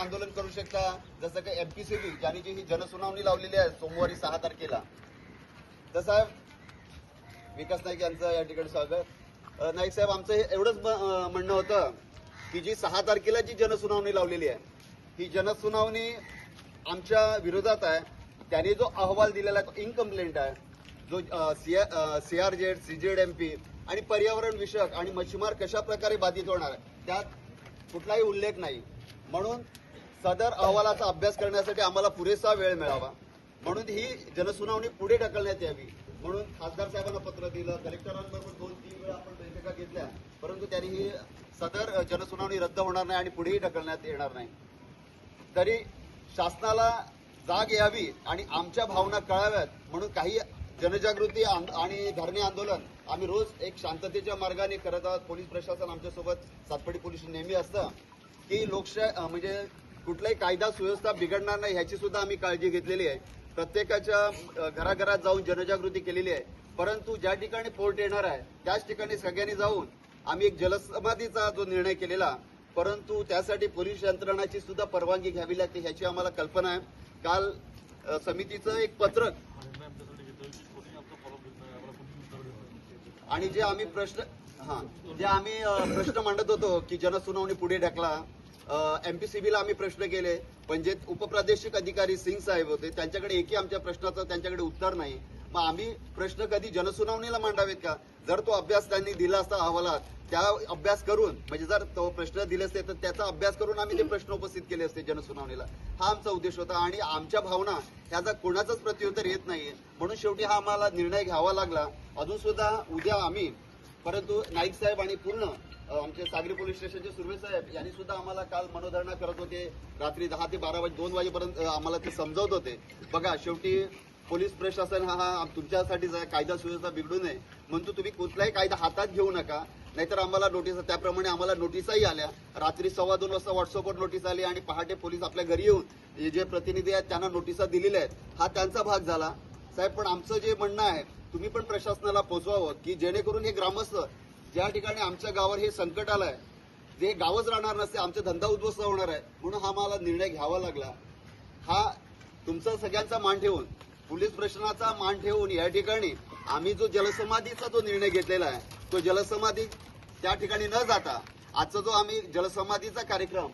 आंदोलन करू शकता. जसं काही एमपीसीबी ज्यांनी जी ही जनसुनावणी लावलेली आहे सोमवारी सहा तारखेला. तसं विकास नाईक यांचं या ठिकाणी स्वागत. नाईक साहेब आमचं हे एवढंच म- म्हणणं होतं की जी सहा तारखेला जी जनसुनावणी लावलेली आहे ही जनसुनावणी आमच्या विरोधात आहे. त्याने जो अहवाल दिलेला आहे तो इनकम्प्लेंट आहे जो C R Z CZ MP आणि पर्यावरण विषयक आणि मच्छीमार कशा प्रकारे बाधित होणार आहे त्यात कुठलाही उल्लेख नाही. म्हणून सदर अहवालाचा अभ्यास करण्यासाठी आम्हाला पुरेसा वेळ मिळावा. म्हणून ही जनसुनावणी पुढे ढकलण्यात यावी. म्हणून खासदार साहेबांना पत्र दिलं कलेक्टरांबरोबर दोन तीन वेळा आपण बैठका घेतल्या परंतु त्यांनी ही सदर जनसुनावणी रद्द होणार नाही आणि पुढेही ढकलण्यात येणार नाही. तरी शासनाला जाग यावी आणि आमच्या भावना कळाव्यात म्हणून काही जनजागृती आणि धरणे आंदोलन आम्ही रोज एक शांततेच्या मार्गाने करत आहोत. पोलीस प्रशासन आमच्यासोबत सातपडी पोलीस नेहमी असतं. की लोकशाही म्हणजे कुठलाही कायदा सुव्यवस्था बिघडणार नाही ह्याची सुद्धा आम्ही काळजी घेतलेली आहे. प्रत्येकाच्या घराघरात जाऊन जनजागृती केलेली आहे. परंतु ज्या ठिकाणी फोर्ट येणार आहे त्याच ठिकाणी सगळ्यांनी जाऊन आम्ही एक जलसमाधीचा जो निर्णय केलेला परंतु त्यासाठी पोलीस यंत्रणाची सुद्धा परवानगी घ्यावी लागते ह्याची आम्हाला कल्पना आहे. काल समितीचं एक पत्रक आणि जे आम्ही प्रश्न हा जे आम्ही प्रश्न मांडत होतो की जनसुनावणी पुढे ढकला एमपीसीबीला आम्ही प्रश्न केले. पण जे उपप्रादेशिक अधिकारी सिंग साहेब होते. त्यांच्याकडे एकही आमच्या प्रश्नाचं त्यांच्याकडे उत्तर नाही. मग आम्ही प्रश्न कधी जनसुनावणीला मांडावेत का? जर तो अभ्यास त्यांनी दिला असता अहवालात त्या अभ्यास करून म्हणजे जर तो प्रश्न दिले असते तर त्याचा अभ्यास करून आम्ही ते प्रश्न उपस्थित केले असते जनसुनावणीला. हा आमचा उद्देश होता. आणि आमच्या भावना ह्याचा कोणाचाच प्रत्युत्तर येत नाहीये. म्हणून शेवटी हा आम्हाला निर्णय घ्यावा लागला. अजून सुद्धा उद्या आम्ही परंतु नाईक साहेब आणि पूर्ण आमचे सागरी पोलीस स्टेशनचे सुर्वे साहेब यांनी सुद्धा आम्हाला काल मनोधरणा करत होते. रात्री दहा ते बारा वाजे दोन वाजेपर्यंत आम्हाला ते समजवत होते. बघा शेवटी पोलीस प्रशासन हा हा तुमच्यासाठीच आहे कायदा सुव्यवस्था बिघडू नये. म्हणतो तुम्ही कुठलाही कायदा हातात घेऊ नका. नाहीतर आम्हाला नोटीस त्याप्रमाणे आम्हाला नोटिसाही आल्या. रात्री सव्वा दोन वाजता व्हॉट्सअपवर नोटीस आली आणि पहाटे पोलीस आपल्या घरी येऊन हे जे प्रतिनिधी आहेत त्यांना नोटिसा दिलेल्या आहेत. हा त्यांचा भाग झाला. साहेब पण आमचं जे म्हणणं आहे तुम्ही पण प्रशासनाला पोहोचवावं की जेणेकरून हे ग्रामस्थ ज्या ठिकाणी आमच्या गावावर हे संकट आलंय जे गावच राहणार नसते आमचा धंदा उद्ध्वस्त होणार आहे म्हणून हा मला निर्णय घ्यावा लागला. हा तुमचा सगळ्यांचा मान ठेवून पोलीस प्रशासनाचा मान ठेवून या ठिकाणी आम्ही जो जलसमाधीचा जो निर्णय घेतलेला आहे तो जलसमाधी त्या ठिकाणी न जाता आजचा जो आम्ही जलसमाधीचा कार्यक्रम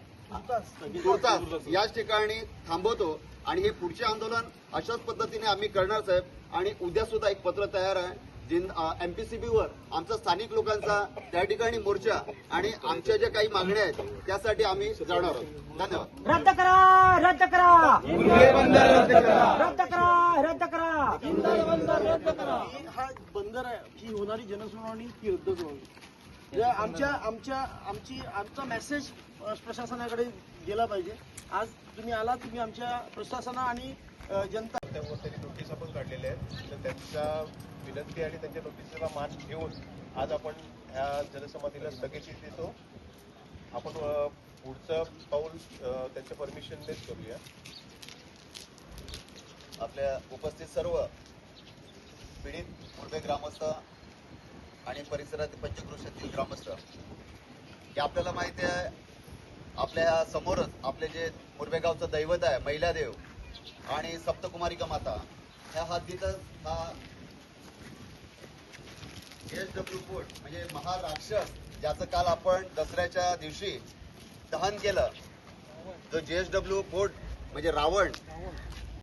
तुर्तास याच ठिकाणी थांबवतो. आणि हे पुढचे आंदोलन अशाच पद्धतीने आम्ही करणार साहेब. आणि उद्या सुद्धा एक पत्र तयार आहे जिन एमपीसीबी वर आमचा स्थानिक लोकांचा त्या ठिकाणी मोर्चा आणि आमच्या ज्या काही मागण्या आहेत त्यासाठी आम्ही जाणार आहोत. धन्यवाद. रद्द करा रद्द करा. रद्द करा. रद्द करा हा बंदर आहे. ही होणारी जनसुनावणी ती रद्दच व्हावी आमच्या आमच्या आमची आमचा मेसेज प्रशासनाकडे गेला पाहिजे. आज तुम्ही आला तुम्ही आमच्या प्रशासना आणि जनता त्यावर त्यांनी नोटीस आपण काढलेल्या आहेत. तर त्यांच्या विनंती आणि त्यांच्या नोटीसला मान घेऊन आज आपण ह्या जनसमाधीला स्थगिती देतो. आपण पुढचं पाऊल त्यांच्या परमिशननेच करूया. आपल्या उपस्थित सर्व पीडित पूर्वे ग्रामस्थ आणि परिसरातील पंचक्रोशातील ग्रामस्थ. हे आपल्याला माहिती आहे आपल्या समोरच आपले जे मुरबेगावचं दैवत आहे महिलादेव आणि सप्तकुमारिका माता ह्या हद्दीतच हा एस डब्ल्यू फोर्ट म्हणजे महाराक्षस ज्याचं काल आपण दसऱ्याच्या दिवशी दहन केलं. जो जे एस डब्ल्यू फोर्ट म्हणजे रावण